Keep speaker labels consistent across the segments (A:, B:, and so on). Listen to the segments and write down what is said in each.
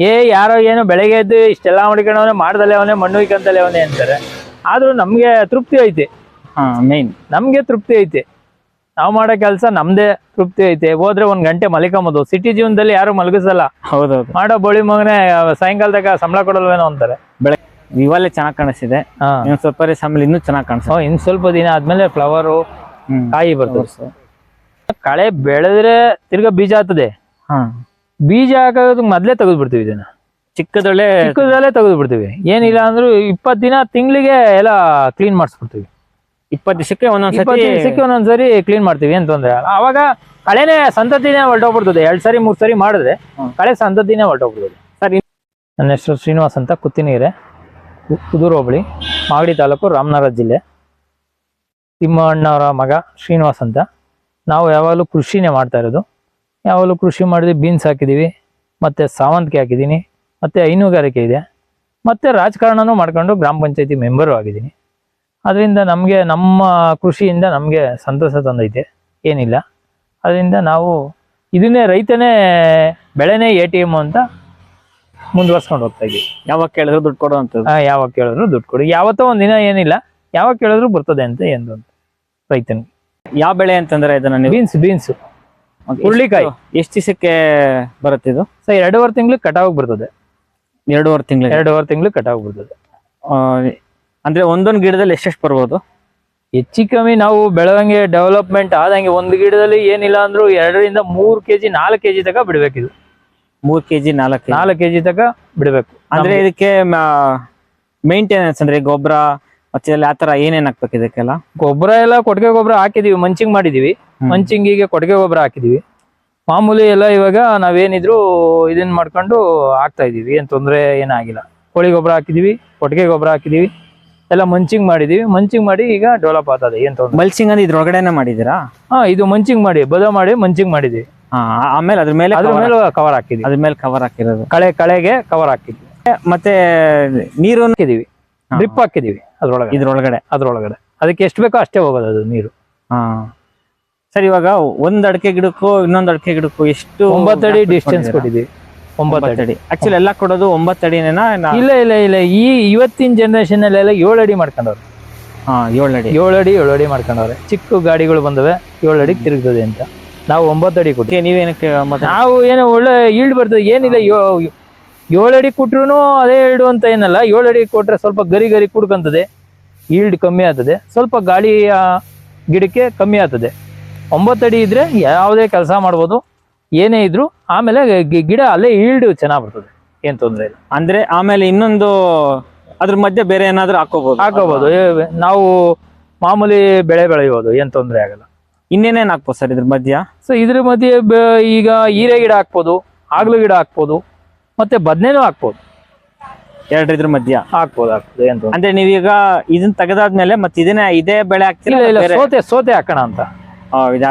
A: ಏ ಯಾರೋ ಏನೋ ಬೆಳಗ್ಗೆ ಎದ್ದು ಇಷ್ಟೆಲ್ಲ ಮಾಡ್ಕೊಂಡವನೇ ಮಾಡ್ದಲೆ ಅವನೇ ಮಣ್ಣು ಇಕ್ಕಂತಲೆ ಅವನೇ ಅಂತಾರೆ. ಆದ್ರೂ ನಮ್ಗೆ ತೃಪ್ತಿ ಐತೆ.
B: ಹಾ ಮೇನ್
A: ನಮ್ಗೆ ತೃಪ್ತಿ ಐತೆ. ನಾವು ಮಾಡೋ ಕೆಲಸ ನಮ್ದೇ ತೃಪ್ತಿ ಐತೆ. ಹೋದ್ರೆ ಒಂದ್ ಗಂಟೆ ಮಲಿಕೊಂಬೋದು ಸಿಟಿ ಜೀವನದಲ್ಲಿ ಯಾರು ಮಲಗಿಸಲ್ಲ.
B: ಹೌದೌದು.
A: ಮಾಡೋ ಬೋಳಿ ಮಗನೇ ಸಾಯಂಕಾಲದಾಗ ಸಂಬಳ ಕೊಡಲ್ವೇನೋ ಅಂತಾರೆ.
B: ಬೆಳಗ್ಗೆ ಇವಾಗಲೇ ಚೆನ್ನಾಗಿ ಕಾಣಿಸ್ತಿದೆ.
A: ಹಾ.
B: ಇನ್ನೊಂದ್ ಸ್ವಲ್ಪ ಆಮೇಲೆ ಇನ್ನೂ ಚೆನ್ನಾಗಿ ಕಾಣಿಸ್ತದೆ.
A: ಹ್ಮ್, ಇನ್ ಸ್ವಲ್ಪ ದಿನ ಆದ್ಮೇಲೆ ಫ್ಲವರು ಕಾಯಿ ಬರ್ತದೆ. ಕಳೆ ಬೆಳೆದ್ರೆ ತಿರ್ಗಾ ಬೀಜ ಆಗ್ತದೆ.
B: ಹಾ.
A: ಬೀಜ ಹಾಕೋದಕ್ಕೆ ಮೊದ್ಲೇ ತೆಗೆದು ಬಿಡ್ತೀವಿ ಇದನ್ನ.
B: ಚಿಕ್ಕದಲ್ಲೇ
A: ಚಿಕ್ಕದಲ್ಲೇ ತೆಗೆದು ಬಿಡ್ತೀವಿ ಏನಿಲ್ಲ ಅಂದ್ರೂ ಇಪ್ಪತ್ ದಿನ ತಿಂಗಳಿಗೆ ಎಲ್ಲ ಕ್ಲೀನ್ ಮಾಡಿಸ್ಬಿಡ್ತೀವಿ.
B: ಇಪ್ಪತ್ತು ದಿವಸಕ್ಕೆ ಒಂದೊಂದ್
A: ಇಪ್ಪತ್ತು
B: ಸತಿ
A: ದಿವಸಕ್ಕೆ ಒಂದೊಂದ್ಸರಿ ಕ್ಲೀನ್ ಮಾಡ್ತೀವಿ ಏನ್ ತೊಂದ್ರೆ. ಅವಾಗ ಕಳೆನೇ ಸಂತತಿನೇ ಹೊರಟೋಗ್ಬಿಡ್ತದೆ. ಎರಡ್ ಸರಿ ಮೂರ್ ಸರಿ ಮಾಡಿದ್ರೆ. ಕಳೆ ಸಂತತಿನೇ ಹೊರಟೋಗ್ಬಿಡ್ತದೆ.
B: ಸರಿ.
A: ನನ್ನ ಹೆಸರು ಶ್ರೀನಿವಾಸ್ ಅಂತ ಕುತ್ತಿನೀರೆ ಕುದೂರು ಹೋಬಳಿ ಮಾಗಡಿ ತಾಲೂಕು ರಾಮನಗರ ಜಿಲ್ಲೆ. ತಿಮ್ಮಣ್ಣವರ ಮಗ ಶ್ರೀನಿವಾಸ್ ಅಂತ. ನಾವು ಯಾವಾಗಲೂ ಕೃಷಿನೇ ಮಾಡ್ತಾ ಇರೋದು. ಯಾವಾಗಲೂ ಕೃಷಿ ಮಾಡಿದ್ವಿ ಬೀನ್ಸ್ ಹಾಕಿದ್ದೀವಿ ಮತ್ತು ಸಾವಂತಿಗೆ ಹಾಕಿದ್ದೀನಿ ಮತ್ತು ಹೈನುಗಾರಿಕೆ ಇದೆ ಮತ್ತು ರಾಜಕಾರಣನೂ ಮಾಡ್ಕೊಂಡು ಗ್ರಾಮ ಪಂಚಾಯತಿ ಮೆಂಬರು ಆಗಿದ್ದೀನಿ. ಅದರಿಂದ ನಮಗೆ ನಮ್ಮ ಕೃಷಿಯಿಂದ ನಮಗೆ ಸಂತೋಷ ತಂದೈತೆ ಏನಿಲ್ಲ. ಅದರಿಂದ ನಾವು ಇದನ್ನೇ ರೈತನೇ ಬೆಳೆನೇ ಎ ಟಿ ಎಂ ಅಂತ ಮುಂದುವರ್ಸ್ಕೊಂಡು ಹೋಗ್ತಾ ಇದ್ದೀವಿ
B: ಯಾವಾಗ ಕೇಳಿದ್ರು ದುಡ್ಡು ಕೊಡು
A: ಅಂತ. ಹಾಂ ಯಾವಾಗ ಕೇಳಿದ್ರು ದುಡ್ಡು ಕೊಡಿ. ಯಾವತ್ತೋ ಒಂದಿನ ಏನಿಲ್ಲ ಯಾವಾಗ ಕೇಳಿದ್ರು ಬರ್ತದೆ ಅಂತ ಎಂದು ರೈತನಿಗೆ.
B: ಯಾವ ಬೆಳೆ ಅಂತಂದ್ರೆ ಇದನ್ನ
A: ಬೀನ್ಸ್ ಬೀನ್ಸ್. ಹುರುಳಿಕಾಯಿ.
B: ಎಷ್ಟು? ದಿವಸಕ್ಕೆ ಬರುತ್ತೆ ಇದು?
A: ಸರ್ ಎರಡೂವರೆ ತಿಂಗಳು ಕಟಾವ್ ಬರ್ತದೆ.
B: ಎರಡೂವರೆ ತಿಂಗಳು.
A: ಎರಡೂವರೆ ತಿಂಗಳು ಕಟಾವ್ ಬರ್ತದೆ.
B: ಅಂದ್ರೆ ಒಂದೊಂದು ಗಿಡದಲ್ಲಿ ಎಷ್ಟೆಷ್ಟು ಬರ್ಬೋದು?
A: ಹೆಚ್ಚು ಕಮ್ಮಿ ನಾವು ಬೆಳವಂಗೆ ಡೆವಲಪ್ಮೆಂಟ್ ಆದಂಗೆ ಒಂದು ಗಿಡದಲ್ಲಿ ಏನಿಲ್ಲ ಅಂದ್ರೂ ಎರಡರಿಂದ ಮೂರು ಕೆಜಿ ನಾಲ್ಕು ಕೆಜಿ ತನಕ ಬಿಡ್ಬೇಕು ಇದು.
B: ಮೂರ್ ಕೆಜಿ ನಾಲ್ಕು
A: ನಾಲ್ಕು ಕೆಜಿ ತನಕ ಬಿಡ್ಬೇಕು.
B: ಅಂದ್ರೆ ಇದಕ್ಕೆ ಮೇಂಟೆನೆನ್ಸ್ ಅಂದ್ರೆ ಗೊಬ್ಬರ ಮತ್ತೆ ಆತರ ತರ ಏನೇನ್ ಹಾಕ್ಬೇಕು ಇದಕ್ಕೆಲ್ಲ?
A: ಗೊಬ್ಬರ ಎಲ್ಲ ಕೊಟ್ಟಿಗೆ ಗೊಬ್ಬರ ಹಾಕಿದೀವಿ ಮಂಚಿಂಗ್ ಮಾಡಿದೀವಿ. ಮಂಚಿಂಗಿಗೆ ಕೊಟ್ಟಿಗೆ ಗೊಬ್ಬರ ಹಾಕಿದೀವಿ. ಮಾಮೂಲಿ ಎಲ್ಲ ಇವಾಗ ನಾವೇನಿದ್ರು ಇದನ್ನ ಮಾಡ್ಕೊಂಡು ಹಾಕ್ತಾ ಇದೀವಿ. ಏನ್ ತೊಂದರೆ ಏನಾಗಿಲ್ಲ ಕೋಳಿ ಗೊಬ್ಬರ ಹಾಕಿದೀವಿ ಕೊಟ್ಟಿಗೆ ಗೊಬ್ಬರ ಹಾಕಿದೀವಿ. ಎಲ್ಲ ಮಂಚಿಂಗ್ ಮಾಡಿದೀವಿ. ಮಂಚಿಂಗ್ ಮಾಡಿ ಈಗ ಡೆವಲಪ್ ಆತದೆ. ಏನ್ ತೊಂದ್ರೆ
B: ಮಲ್ಚಿಂಗ್ ಅಂದ್ರೆ ಇದ್ರೊಳಗಡೆನೆ ಮಾಡಿದಿರಾ?
A: ಹಾ ಇದು ಮಂಚಿಂಗ್ ಮಾಡಿ ಬದ ಮಾಡಿ ಮಂಚಿಂಗ್ ಮಾಡಿದೀವಿ.
B: ಆ- ಆಮೇಲೆ ಅದ್ರ ಮೇಲೆ
A: ಅದ್ರ ಮೇಲೆ ಕವರ್ ಹಾಕಿದ್ವಿ.
B: ಅದ್ರ ಮೇಲೆ ಕವರ್ ಹಾಕಿರೋದು.
A: ಕಳೆ ಕಳೆಗೆ ಕವರ್ ಹಾಕಿದ್ವಿ.
B: ಮತ್ತೆ ನೀರು
A: ಹಾಕಿದೀವಿ. ಡ್ರಿಪ್ ಹಾಕಿದೀವಿ ಅದ್ರೊಳಗೆ
B: ಇದ್ರೊಳಗಡೆ.
A: ಅದ್ರೊಳಗಡೆ. ಅದಕ್ಕೆ ಎಷ್ಟು ಬೇಕೋ ಅಷ್ಟೇ ಹೋಗೋದು ಅದು ನೀರು.
B: ಹಾ. ಸರ್ ಇವಾಗ ಒಂದ್ ಅಡಕೆ ಗಿಡಕ್ಕೂ ಇನ್ನೊಂದ್ ಅಡಕೆ ಗಿಡಕ್ಕೂ ಎಷ್ಟು
A: ಒಂಬತ್ತಡಿ ಡಿಸ್ಟೆನ್ಸ್
B: ಕೊಟ್ಟಿದ್ವಿ
A: ಕೊಟ್ಟಿದ್ದೀವಿ. ಒಂಬತ್ತಡಿ
B: ಒಂಬತ್ತಡಿ ಆಕ್ಚುಲಿ ಎಲ್ಲ ಕೊಡೋದು ಒಂಬತ್ತಡಿನೇನಾ
A: ಇಲ್ಲ ಇಲ್ಲ ಇಲ್ಲ. ಈ ಇವತ್ತಿನ ಜನರೇಷನ್ ಅಲ್ಲೆಲ್ಲ ಏಳು ಅಡಿ ಮಾಡ್ಕೊಂಡವ್ರು.
B: ಹಾ ಏಳು ಅಡಿ.
A: ಏಳು ಅಡಿ ಏಳು ಅಡಿ ಮಾಡ್ಕೊಂಡವ್ರೆ. ಚಿಕ್ಕ ಗಾಡಿಗಳು ಬಂದವೆ ಏಳು ಅಡಿಗೆ ತಿರುಗ್ತದೆ ಅಂತ. ನಾವು ಒಂಬತ್ತು ಅಡಿ
B: Okay, ನೀವೇನಕ್ಕೆ
A: ನಾವು ಏನೋ ಒಳ್ಳೆ ಈಲ್ಡ್ ಬರ್ತದೆ. ಏನಿಲ್ಲ ಯೋ- ಏಳು ಅಡಿ ಕೊಟ್ರು ಅದೇ ಈಲ್ಡು ಅಂತ ಏನಲ್ಲ. ಏಳು ಅಡಿ ಕೊಟ್ರೆ ಸ್ವಲ್ಪ ಗರಿ ಗರಿ ಕುಡ್ಕೊಂತದೆ. ಈಲ್ಡ್ ಕಮ್ಮಿ ಆಗ್ತದೆ. ಸ್ವಲ್ಪ ಗಾಳಿಯ ಗಿಡಕ್ಕೆ ಕಮ್ಮಿ ಆಗ್ತದೆ. ಒಂಬತ್ತು ಅಡಿ ಇದ್ರೆ ಯಾವುದೇ ಕೆಲಸ ಮಾಡ್ಬೋದು. ಏನೇ ಇದ್ರು ಆಮೇಲೆ ಗಿಡ ಅಲ್ಲೇ ಈಲ್ಡ್ ಚೆನ್ನಾಗಿ ಬರ್ತದೆ. ಏನ್ ತೊಂದರೆ ಇಲ್ಲ.
B: ಅಂದ್ರೆ ಆಮೇಲೆ ಇನ್ನೊಂದು ಅದ್ರ ಮಧ್ಯೆ ಬೇರೆ ಏನಾದ್ರೂ ಹಾಕೋಬಹುದು
A: ಹಾಕೋಬಹುದು ನಾವು ಮಾಮೂಲಿ ಬೆಳೆ ಬೆಳೆಯೋದು ಏನ್ ತೊಂದರೆ ಆಗಲ್ಲ.
B: ಇನ್ನೇನೇನ್ ಹಾಕ್ಬೋದು ಸರ್ ಇದ್ರ ಮಧ್ಯ?
A: ಸೊ ಇದ್ರ ಮಧ್ಯೆ ಈಗ ಹೀರೆ ಗಿಡ ಹಾಕ್ಬೋದು ಆಗ್ಲು ಗಿಡ ಹಾಕ್ಬೋದು ಮತ್ತೆ ಬದ್ನೇನು ಹಾಕ್ಬೋದು.
B: ಎರಡು ಇದ್ರ ಮಧ್ಯ?
A: ಹಾಕ್ಬೋದು ಹಾಕ್ಬೋದು ಏನ್ ಈಗ
B: ಅಂದ್ರೆ ನೀವೀಗ ಇದನ್ನ ತೆಗೆದಾದ್ಮೇಲೆ ಮತ್ತೆ ಇದನ್ನ ಇದೇ ಬೆಳೆ ಬೇರೆ?
A: ಸೋತೆ ಸೋತೆ ಹಾಕೋಣ ಅಂತ.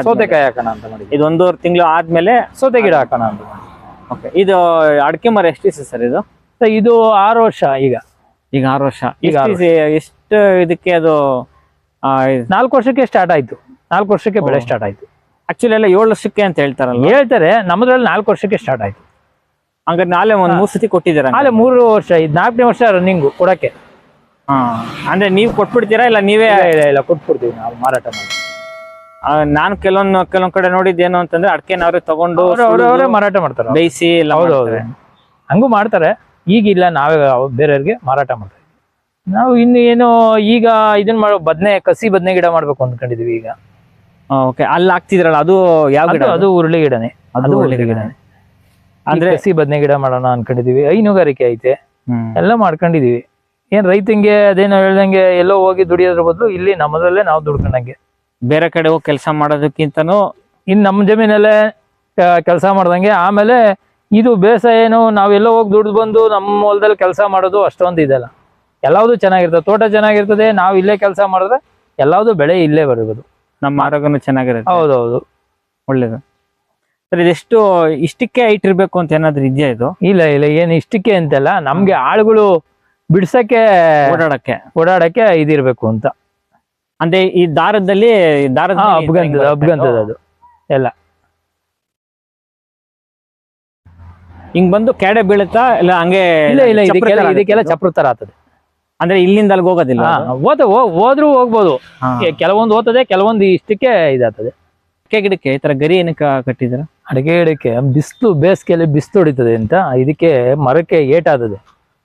A: ಸೋತೆಕಾಯಿ ಹಾಕೋಣ ಅಂತ ಮಾಡಿ
B: ಇದು ಒಂದೂವರೆ ತಿಂಗಳು ಆದ್ಮೇಲೆ
A: ಸೌತೆ ಗಿಡ ಹಾಕೋಣ ಅಂತ
B: ಓಕೆ ಇದು ಅಡಿಕೆ ಮರ ಎಷ್ಟು ದಿವಸ ಸರ್ ಇದು?
A: ಇದು ಆರು ವರ್ಷ ಈಗ.
B: ಈಗ ಆರು ವರ್ಷ.
A: ಈಗ
B: ಎಷ್ಟು ಇದಕ್ಕೆ ಅದು
A: ನಾಲ್ಕು ವರ್ಷಕ್ಕೆ ಸ್ಟಾರ್ಟ್ ಆಯ್ತು. ನಾಲ್ಕು ವರ್ಷಕ್ಕೆ ಬೆಳೆ ಸ್ಟಾರ್ಟ್ ಆಯ್ತು.
B: ಆಕ್ಚುಲಿ ಎಲ್ಲ ಏಳು ವರ್ಷಕ್ಕೆ ಅಂತ ಹೇಳ್ತಾರಲ್ಲ
A: ಹೇಳ್ತಾರೆ ನಮ್ಮದ್ರಲ್ಲಿ ನಾಲ್ಕು ವರ್ಷಕ್ಕೆ ಸ್ಟಾರ್ಟ್ ಆಯ್ತು.
B: ಹಂಗಾರೆ ನಾಳೆ ಒಂದು ಮೂರು ಸತಿ ಕೊಟ್ಟಿದ್ದೀರಾ
A: ನಾಳೆ ಮೂರು ವರ್ಷ ಇದು ನಾಲ್ಕನೇ ವರ್ಷ ರನ್ನಿಂಗು ಕೊಡಕ್ಕೆ.
B: ಹಾ ಅಂದ್ರೆ ನೀವು ಕೊಟ್ಬಿಡ್ತೀರಾ ಇಲ್ಲ ನೀವೇ
A: ಇಲ್ಲ ಕೊಟ್ಬಿಡ್ತೀವಿ ನಾವು ಮಾರಾಟ ಮಾಡಿ.
B: ನಾನು ಕೆಲವೊಂದ್ ಕೆಲವೊಂದ್ ಕಡೆ ನೋಡಿದ್ದೇನು ಅಂತಂದ್ರೆ ಅಡಕೆನವ್ರೆ ತಗೊಂಡು
A: ಅವ್ರು ಮಾರಾಟ ಮಾಡ್ತಾರೆ
B: ಬೇಯಿಸಿ ಎಲ್ಲ
A: ಹೌದು ಹೌದು.
B: ಮಾಡ್ತಾರೆ.
A: ಹಂಗೂ ಮಾಡ್ತಾರೆ. ಈಗಿಲ್ಲ ನಾವೇ ಬೇರೆಯವ್ರಿಗೆ ಮಾರಾಟ ಮಾಡ್ತಾರೆ ನಾವು ಇನ್ನು ಏನು ಈಗ ಇದನ್ನ ಮಾಡೋ ಬದ್ನೆ ಕಸಿ ಬದ್ನೆ ಗಿಡ ಮಾಡ್ಬೇಕು ಅಂದ್ಕೊಂಡಿದೀವಿ ಈಗ.
B: ಓಕೆ ಅಲ್ಲಿ ಹಾಕ್ತಿದ್ರಲ್ಲ ಅದು ಯಾವ ಗಿಡ
A: ಅದು? ಉರುಳಿ ಗಿಡನೇ.
B: ಅದು
A: ಉರುಳಿ ಗಿಡನೇ.
B: ಅಂದ್ರೆ
A: ಹಸಿ ಕಸಿ ಬದ್ನೆ ಗಿಡ ಮಾಡೋಣ ಅನ್ಕೊಂಡಿದೀವಿ. ಹೈನುಗಾರಿಕೆ ಐತೆ. ಎಲ್ಲ ಮಾಡ್ಕೊಂಡಿದೀವಿ. ಏನ್ ರೈತಂಗೆ ಅದೇನೋ ಹೇಳ್ದಂಗೆ ಎಲ್ಲೋ ಹೋಗಿ ದುಡಿಯೋದ್ರ ಬದಲು ಇಲ್ಲಿ ನಮ್ಮದ್ರಲ್ಲೇ ನಾವು ದುಡ್ಕೊಂಡಂಗೆ.
B: ಬೇರೆ ಕಡೆ ಹೋಗಿ ಕೆಲಸ ಮಾಡೋದಕ್ಕಿಂತನೂ
A: ಇನ್ನು ನಮ್ಮ ಜಮೀನಲ್ಲೇ ಕೆಲಸ ಮಾಡ್ದಂಗೆ. ಆಮೇಲೆ ಇದು ಬೇಸಾಯ ಏನು ನಾವೆಲ್ಲೋ ಹೋಗಿ ದುಡ್ದು ಬಂದು ನಮ್ಮ ಹೊಲದಲ್ಲಿ ಕೆಲಸ ಮಾಡೋದು ಅಷ್ಟೊಂದು ಇದೆಲ್ಲ. ಎಲ್ಲವುದು ಚೆನ್ನಾಗಿರ್ತದೆ ತೋಟ ಚೆನ್ನಾಗಿರ್ತದೆ ನಾವು ಇಲ್ಲೇ ಕೆಲಸ ಮಾಡಿದ್ರೆ ಎಲ್ಲವುದು ಬೆಳೆ ಇಲ್ಲೇ ಬರಬಹುದು
B: ನಮ್ಮ ಆರೋಗ್ಯನೂ ಚೆನ್ನಾಗಿರುತ್ತೆ.
A: ಹೌದೌದು.
B: ಒಳ್ಳೇದು. ಸರ್ ಇದೆಷ್ಟು ಇಷ್ಟಕ್ಕೆ ಇಟ್ಟಿರ್ಬೇಕು ಇರ್ಬೇಕು ಅಂತ ಏನಾದ್ರು ಇದೆಯಾ ಇದು?
A: ಇಲ್ಲ ಇಲ್ಲ ಏನು ಇಷ್ಟಕ್ಕೆ ಅಂತೆಲ್ಲ ನಮ್ಗೆ ಆಳುಗಳು ಬಿಡ್ಸಕ್ಕೆ
B: ಓಡಾಡಕ್ಕೆ.
A: ಓಡಾಡಕ್ಕೆ ಇದಿರ್ಬೇಕು ಅಂತ.
B: ಅಂದ್ರೆ ಈ ದಾರದಲ್ಲಿ ದಾರದ
A: ಅದು? ಎಲ್ಲ.
B: ಹಿಂಗ್ ಬಂದು ಕೆಡೆ ಬೀಳುತ್ತಾ ಇಲ್ಲ ಹಂಗೆ
A: ಇಲ್ಲ ಇಲ್ಲ ಇದಕ್ಕೆಲ್ಲ ಇದಕ್ಕೆಲ್ಲ? ಚಪ್ರ ತರ ಆಗ್ತದೆ.
B: ಅಂದ್ರೆ ಇಲ್ಲಿಂದ ಅಲ್ಲಿ ಹೋಗೋದಿಲ್ಲ
A: ಓದ್
B: ಹೋದ್ರು
A: ಹೋದ ಹೋದ್ರೂ ಹೋಗ್ಬೋದು. ಕೆಲವೊಂದು ಓದ್ತದೆ ಕೆಲವೊಂದು ಇಷ್ಟಕ್ಕೆ ಇದಾಗ್ತದೆ.
B: ಅಡಿಕೆ ಗಿಡಕ್ಕೆ ಈ ತರ ಗರಿ ಏನಕ್ಕೆ ಕಟ್ಟಿದ್ರ
A: ಅಡಿಕೆ ಗಿಡಕ್ಕೆ ಬಿಸಿಲು ಬೇಸಿಗೆಯಲ್ಲಿ ಬಿಸಿಲು ಹೊಡಿತದೆ ಅಂತ ಇದಕ್ಕೆ ಮರಕ್ಕೆ ಏಟಾಗ್ತದೆ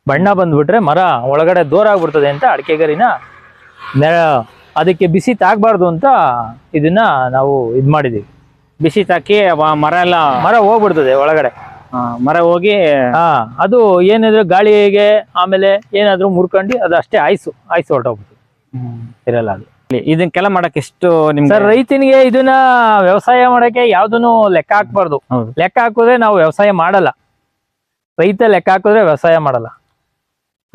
A: ಬಣ್ಣ ಬಂದ್ಬಿಟ್ರೆ ಮರ ಒಳಗಡೆ ದೂರ ಆಗ್ಬಿಡ್ತದೆ ಅಂತ ಅಡಿಕೆ ಗರಿನ ಅದಕ್ಕೆ ಬಿಸಿ ತಾಗಬಾರ್ದು ಅಂತ ಇದನ್ನ ನಾವು ಇದು ಮಾಡಿದೀವಿ.
B: ಬಿಸಿ ತಾಕಿ ಅವ ಮರ ಎಲ್ಲ
A: ಮರ ಹೋಗ್ಬಿಡ್ತದೆ ಒಳಗಡೆ.
B: ಆ, ಮರ ಹೋಗಿ
A: ಹಾ ಅದು ಏನಿದ್ರು ಗಾಳಿಗೆ ಆಮೇಲೆ ಏನಾದ್ರು ಮುರ್ಕೊಂಡು ಅದು ಅಷ್ಟೇ ಆಯ್ಸು ಆಯ್ಸು ಹೊರಟೋಗ್ಬಿಡ್ತದೆ. ಇರಲ್ಲ ಅದು.
B: ಇದಕ್ಕೆಲ್ಲ ಮಾಡಕ್ ಎಷ್ಟು ನಿಮ್ಗೆ
A: ಸರ್ ರೈತನಿಗೆ ಇದನ್ನ ವ್ಯವಸಾಯ ಮಾಡಕ್ಕೆ ಯಾವ್ದನ್ನು ಲೆಕ್ಕ ಹಾಕ್ಬಾರ್ದು.
B: ಹೌದು.
A: ಲೆಕ್ಕ ಹಾಕಿದ್ರೆ ನಾವು ವ್ಯವಸಾಯ ಮಾಡಲ್ಲ. ರೈತ ಲೆಕ್ಕ ಹಾಕಿದ್ರೆ ವ್ಯವಸಾಯ ಮಾಡಲ್ಲ.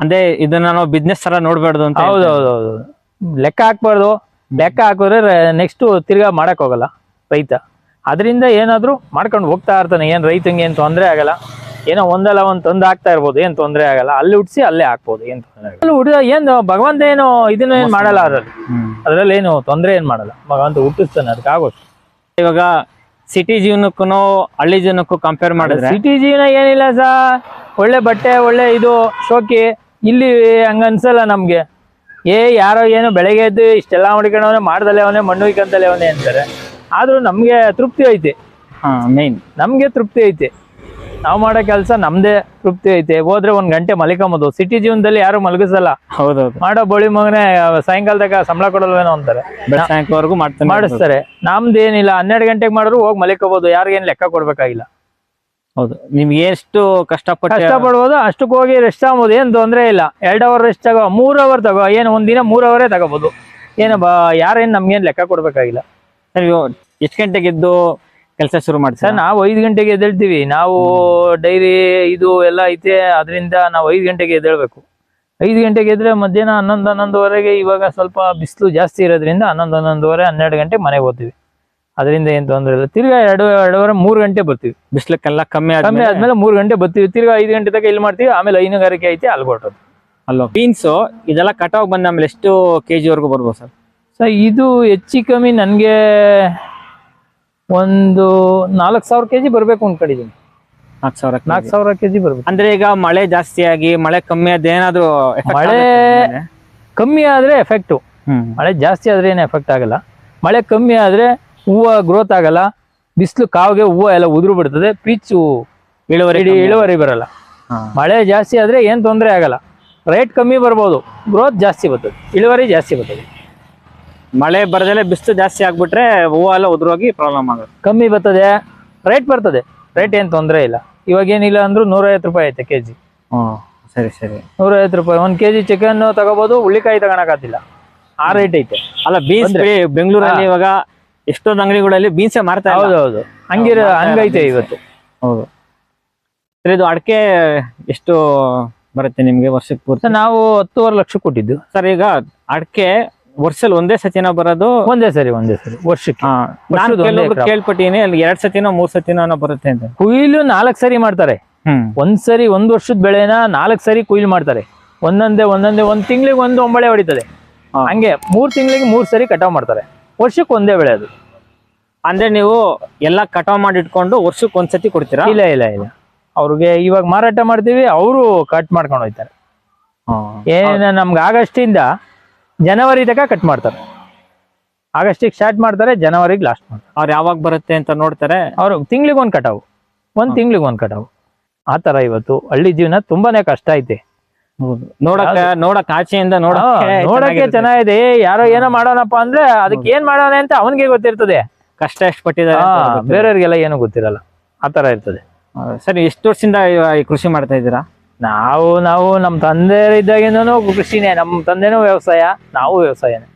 B: ಅಂದ್ರೆ ಇದನ್ನ ನಾವು ಬಿಸ್ನೆಸ್ ತರ ನೋಡ್ಬಾರ್ದು ಅಂತ
A: ಹೌದು ಹೌದು ಹೌದು. ಲೆಕ್ಕ ಹಾಕ್ಬಾರ್ದು. ಲೆಕ್ಕ ಹಾಕಿದ್ರೆ ನೆಕ್ಸ್ಟ್ ತಿರ್ಗಾ ಮಾಡಕ್ ಹೋಗಲ್ಲ ರೈತ. ಅದರಿಂದ ಏನಾದರೂ ಮಾಡ್ಕೊಂಡು ಹೋಗ್ತಾ ಇರ್ತಾನೆ. ಏನ್ ರೈತಂಗೆ ಏನ್ ತೊಂದರೆ ಆಗಲ್ಲ. ಏನೋ ಒಂದಲ್ಲ ಒಂದ್ ತಂದು ಹಾಕ್ತಾ ಇರ್ಬೋದು. ಏನ್ ತೊಂದರೆ ಆಗಲ್ಲ. ಅಲ್ಲಿ ಹುಡ್ಸಿ ಅಲ್ಲೇ ಹಾಕ್ಬೋದು. ಏನ್ ತೊಂದರೆ ಹುಡುಗ ಏನ್ ಭಗವಂತ ಏನು ಇದನ್ನ ಏನ್ ಮಾಡಲ್ಲ ಅದ್ರಲ್ಲಿ. ಅದರಲ್ಲಿ ಏನು ತೊಂದರೆ ಏನ್ ಮಾಡಲ್ಲ. ಭಗವಂತ ಹುಟ್ಟಿಸ್ತಾನೆ ಅದಕ್ಕೆ ಆಗೋಷ್ಟು.
B: ಇವಾಗ ಸಿಟಿ ಜೀವನಕ್ಕೂ ಹಳ್ಳಿ ಜೀವನಕ್ಕೂ ಕಂಪೇರ್ ಮಾಡಿದ್ರೆ
A: ಸಿಟಿ ಜೀವನ ಏನಿಲ್ಲ ಸಾ. ಒಳ್ಳೆ ಬಟ್ಟೆ ಒಳ್ಳೆ ಇದು ಶೋಕಿ. ಇಲ್ಲಿ ಹಂಗ ಅನ್ಸಲ್ಲ ನಮ್ಗೆ. ಏ ಯಾರೋ ಏನು ಬೆಳಗ್ಗೆ ಎದ್ದು ಇಷ್ಟೆಲ್ಲ ಮಾಡ್ಕೊಂಡವನೇ ಮಾಡ್ದಲೆ ಅವನೇ ಮಣ್ಣು ಇಕ್ಕಂತಲೆ ಅವನೇ ಅಂತಾರೆ. ಆದ್ರೂ ನಮ್ಗೆ ತೃಪ್ತಿ ಐತೆ.
B: ಹಾ ಮೇನ್
A: ನಮ್ಗೆ ತೃಪ್ತಿ ಐತೆ. ನಾವು ಮಾಡೋ ಕೆಲಸ ನಮ್ದೇ ತೃಪ್ತಿ ಐತೆ. ಹೋದ್ರೆ ಒಂದ್ ಗಂಟೆ ಮಲಿಕೊಂಬೋದು. ಸಿಟಿ ಜೀವನದಲ್ಲಿ ಯಾರು ಮಲಗಿಸಲ್ಲ.
B: ಹೌದೌದು.
A: ಮಾಡೋ ಬಳಿ ಮಗನೇ ಸಾಯಂಕಾಲದಾಗ ಸಂಬಳ ಕೊಡಲ್ವೇನೋ ಅಂತಾರೆ.
B: ಸಾಯಂಕಾಲವರೆಗೂ ಮಾಡ್ತಾನೆ
A: ಮಾಡಿಸ್ತಾರೆ. ನಮ್ದೇನಿಲ್ಲ. ಹನ್ನೆರಡು ಗಂಟೆಗೆ ಮಾಡಿದ್ರು ಹೋಗಿ ಮಲಿಕೋಬಹುದು ಯಾರಿಗೇನು ಲೆಕ್ಕ ಕೊಡ್ಬೇಕಾಗಿಲ್ಲ.
B: ಹೌದು. ನಿಮ್ಗೆ ಎಷ್ಟು ಕಷ್ಟಪಟ್ಟು
A: ಕಷ್ಟ ಪಡ್ಬೋದು ಅಷ್ಟಕ್ಕೆ ಹೋಗಿ ರೆಸ್ಟ್ ಆಗ್ಬೋದು ಏನು ತೊಂದರೆ ಇಲ್ಲ. ಎರಡು ಅವರ್ ರೆಸ್ಟ್ ತಗೋ ಮೂರ್ ಅವರ್ ತಗೋ ಏನು ಒಂದಿನ ಮೂರ್ ಅವರೇ ತಗೋಬೋದು. ಏನು ಬಾ ಯಾರೇನು ನಮ್ಗೇನು ಲೆಕ್ಕ ಕೊಡ್ಬೇಕಾಗಿಲ್ಲ.
B: ಸರ್ ಎಷ್ಟು ಗಂಟೆಗೆ ಎದ್ದು ಕೆಲಸ ಶುರು
A: ಸರ್
B: ಮಾಡ್ತಾರೆ
A: ನಾವು ಐದು ಗಂಟೆಗೆ ಎದ್ದೇಳ್ತೀವಿ. ನಾವು ಡೈರಿ ಇದು ಎಲ್ಲ ಐತೆ ಅದರಿಂದ ನಾವು ಐದು ಗಂಟೆಗೆ ಎದ್ದೇಳ್ಬೇಕು. ಐದು ಗಂಟೆಗೆ ಎದ್ರೆ ಮಧ್ಯಾಹ್ನ ಹನ್ನೊಂದು ಹನ್ನೊಂದುವರೆಗೆ ಇವಾಗ ಸ್ವಲ್ಪ ಬಿಸಿಲು ಜಾಸ್ತಿ ಇರೋದ್ರಿಂದ ಹನ್ನೊಂದು ಹನ್ನೊಂದುವರೆ ಹನ್ನೆರಡು ಗಂಟೆಗೆ ಮನೆಗೆ ಹೋಗ್ತೀವಿ. ಅದರಿಂದ ಏನ್ ತೊಂದರೆ ಇಲ್ಲ. ತಿರ್ಗಾ ಎರಡು ಎರಡೂವರೆ ಮೂರು ಗಂಟೆ ಬರ್ತೀವಿ.
B: ಬಿಸ್ಲಕ್ಕೆಲ್ಲ ಕಮ್ಮಿ
A: ಕಮ್ಮಿ
B: ಆದ್ಮೇಲೆ
A: ಮೂರು ಗಂಟೆ ಬರ್ತೀವಿ. ತಿರ್ಗಾ ಐದು ಗಂಟೆ ತಗ ಇಲ್ಲಿ ಮಾಡ್ತೀವಿ. ಆಮೇಲೆ ಹೈನುಗಾರಿಕೆ ಐತಿ ಅಲ್ಲಿ ಕೊಟ್ಟದ್ದು
B: ಅಲ್ಲ ಬೀನ್ಸ್ ಇದೆಲ್ಲ ಕಟಾವ್ ಬಂದ ಆಮೇಲೆ ಎಷ್ಟು ಕೆಜಿ ವರೆಗೂ ಬರ್ಬೋದು ಸರ್?
A: ಸರ್ ಇದು ಹೆಚ್ಚು ಕಮ್ಮಿ ನನಗೆ ಒಂದು ನಾಲ್ಕು ಸಾವಿರ ಕೆಜಿ ಬರಬೇಕು ಅನ್ಕೊಂಡಿದ್ದೀನಿ
B: ನಾಲ್ಕು ಸಾವಿರ
A: ನಾಲ್ಕು ಸಾವಿರ ಕೆಜಿ ಬರ್ಬೇಕು.
B: ಅಂದ್ರೆ ಈಗ ಮಳೆ ಜಾಸ್ತಿ ಆಗಿ ಮಳೆ ಕಮ್ಮಿ ಆದ ಏನಾದ್ರು
A: ಮಳೆ? ಕಮ್ಮಿ ಆದ್ರೆ ಎಫೆಕ್ಟು ಮಳೆ ಜಾಸ್ತಿ ಆದ್ರೆ ಏನು ಎಫೆಕ್ಟ್ ಆಗಲ್ಲ. ಮಳೆ ಕಮ್ಮಿ ಆದರೆ ಹೂವು ಗ್ರೋತ್ ಆಗಲ್ಲ ಬಿಸಿಲು ಕಾವಿಗೆ ಹೂವು ಎಲ್ಲ ಉದುರು ಬಿಡ್ತದೆ ಪೀಚ್
B: ಇಳುವರಿ
A: ಇಳುವರಿ ಬರಲ್ಲ. ಮಳೆ ಜಾಸ್ತಿ ಆದರೆ ಏನು ತೊಂದರೆ ಆಗಲ್ಲ. ರೇಟ್ ಕಮ್ಮಿ ಬರ್ಬೋದು ಗ್ರೋತ್ ಜಾಸ್ತಿ ಬರ್ತದೆ ಇಳುವರಿ ಜಾಸ್ತಿ ಬರ್ತದೆ.
B: ಮಳೆ ಬರದಲ್ಲೇ ಬಿಸಿಲು ಜಾಸ್ತಿ ಆಗ್ಬಿಟ್ರೆ ಹೂವು ಎಲ್ಲ ಉದುರೋಗಿ ಪ್ರಾಬ್ಲಮ್ ಆಗುತ್ತೆ.
A: ಕಮ್ಮಿ ಬರ್ತದೆ ರೇಟ್ ಬರ್ತದೆ ರೇಟ್ ಏನು ತೊಂದರೆ ಇಲ್ಲ. ಇವಾಗ ಏನಿಲ್ಲ ಅಂದ್ರೂ ನೂರೈವತ್ತು ರೂಪಾಯಿ ಐತೆ ಕೆ ಜಿ
B: ಸರಿ ಸರಿ.
A: ನೂರೈವತ್ತು ರೂಪಾಯಿ ಒಂದು ಕೆ ಜಿ ಚಿಕನ್ ತಗೋಬೋದು ಹುಳ್ಳಿಕಾಯಿ ತಗೋಣಕ್ಕಾಗಿಲ್ಲ ಆ ರೇಟ್ ಐತೆ.
B: ಅಲ್ಲ ಬೀನ್ಸ್ ಬೆಂಗಳೂರಲ್ಲಿ ಇವಾಗ ಎಷ್ಟೊಂದು ಅಂಗಡಿಗಳಲ್ಲಿ ಬೀನ್ಸೆ ಮಾರ್ತಾ ಇಲ್ಲ.
A: ಹೌದು ಹೌದು ಹಂಗಿರ ಹಂಗೈತೆ ಇವತ್ತು.
B: ಹೌದು. ಸರ್ ಇದು ಅಡಕೆ ಎಷ್ಟು ಬರುತ್ತೆ ನಿಮ್ಗೆ ವರ್ಷಕ್ಕೆ ಪೂರ್ತಿ?
A: ನಾವು ಹತ್ತುವರೆ ಲಕ್ಷ ಕೊಟ್ಟಿದ್ದು.
B: ಸರ್ ಈಗ ಅಡಕೆ ವರ್ಷದಲ್ಲಿ ಒಂದೇ ಸತಿನ ಬರೋದು?
A: ಒಂದೇ ಸರಿ ಒಂದೇ ಸರಿ ವರ್ಷಕ್ಕೆ.
B: ನಾನ್
A: ವರ್ಷದ ಒಂದೇ
B: ಕೆಲವೊಬ್ರು
A: crop.
B: ಕೇಳ್ಪಟ್ಟಿನಿ ಅಲ್ಲಿ ಎರಡ್ ಸತಿನೋ ಮೂರ್ ಸತಿನೋ ಬರುತ್ತೆ ಅಂತ.
A: ಕುಯ್ಲು ನಾಲ್ಕು ಸರಿ ಮಾಡ್ತಾರೆ.
B: ಹ್ಮ್.
A: ಒಂದ್ ಸರಿ ಒಂದ್ ವರ್ಷದ ಬೆಳೆನ ನಾಲ್ಕು ಸರಿ ಕುಯ್ಲು ಮಾಡ್ತಾರೆ. ಒಂದೊಂದೇ ಒಂದೊಂದೇ ಒಂದ್ ತಿಂಗಳಿಗೆ ಒಂದು ಒಂಬಳೆ ಹೊಡಿತದೆ.
B: ಹಾ.
A: ಹಂಗೆ ಮೂರ್ ತಿಂಗಳಿಗೆ ಮೂರ್ ಸರಿ ಕಟಾವ್ ಮಾಡ್ತಾರೆ. ವರ್ಷಕ್ಕೆ ಒಂದೇ ಬೆಳೆ ಅದು.
B: ಅಂದ್ರೆ ನೀವು ಎಲ್ಲಾ ಕಟಾವ್ ಮಾಡಿ ಇಟ್ಕೊಂಡು ವರ್ಷಕ್ಕೆ ಒಂದ್ಸತಿ ಕೊಡ್ತೀರಾ?
A: ಇಲ್ಲ ಇಲ್ಲ ಇಲ್ಲ. ಅವ್ರಿಗೆ ಇವಾಗ ಮಾರಾಟ ಮಾಡ್ತೀವಿ ಅವರು ಕಟ್ ಮಾಡ್ಕೊಂಡು ಹೋಯ್ತಾರೆ ಏನ ನಮ್ಗೆ ಆಗಸ್ಟಿಂದ ಜನವರಿ ತನಕ ಕಟ್ ಮಾಡ್ತಾರೆ. ಆಗಸ್ಟಿಗೆ ಸ್ಟಾರ್ಟ್ ಮಾಡ್ತಾರೆ ಜನವರಿಗೆ ಲಾಸ್ಟ್ ಮಾಡ್ತಾರೆ.
B: ಅವ್ರು ಯಾವಾಗ ಬರುತ್ತೆ ಅಂತ ನೋಡ್ತಾರೆ?
A: ಅವರು ತಿಂಗ್ಳಿಗೆ ಒಂದು ಕಟಾವು ಒಂದು ತಿಂಗ್ಳಿಗೆ ಒಂದು ಕಟಾವು ಆ ಥರ ಇವತ್ತು ಹಳ್ಳಿ ಜೀವನ ತುಂಬಾನೇ ಕಷ್ಟ ಐತೆ.
B: ನೋಡಕ್ಕ ನೋಡಕ್ ಆಚೆಯಿಂದ ನೋಡಕ್ಕೆ
A: ಚೆನ್ನಾಗಿದೆ. ಯಾರೋ ಏನೋ ಮಾಡೋಣಪ್ಪ ಅಂದ್ರೆ ಅದಕ್ಕೆ ಏನ್ ಮಾಡೋಣ ಅಂತ ಅವನಿಗೆ ಗೊತ್ತಿರ್ತದೆ.
B: ಕಷ್ಟ ಎಷ್ಟು ಪಟ್ಟಿದ್ದಾರೆ
A: ಬೇರೆಯವ್ರಿಗೆಲ್ಲ ಏನು ಗೊತ್ತಿರಲ್ಲ. ಆತರ ತರ ಇರ್ತದೆ.
B: ಸರಿ ಎಷ್ಟು ವರ್ಷದಿಂದ ಈ- ಕೃಷಿ ಮಾಡ್ತಾ ಇದ್ದೀರಾ?
A: ನಾವು ನಾವು ನಮ್ಮ ತಂದೆ ಇದ್ದಾಗಿಂದನೂ ಕೃಷಿನೇ ನಮ್ಮ ತಂದೆನೂ ವ್ಯವಸಾಯ ನಾವು ವ್ಯವಸಾಯನೇ.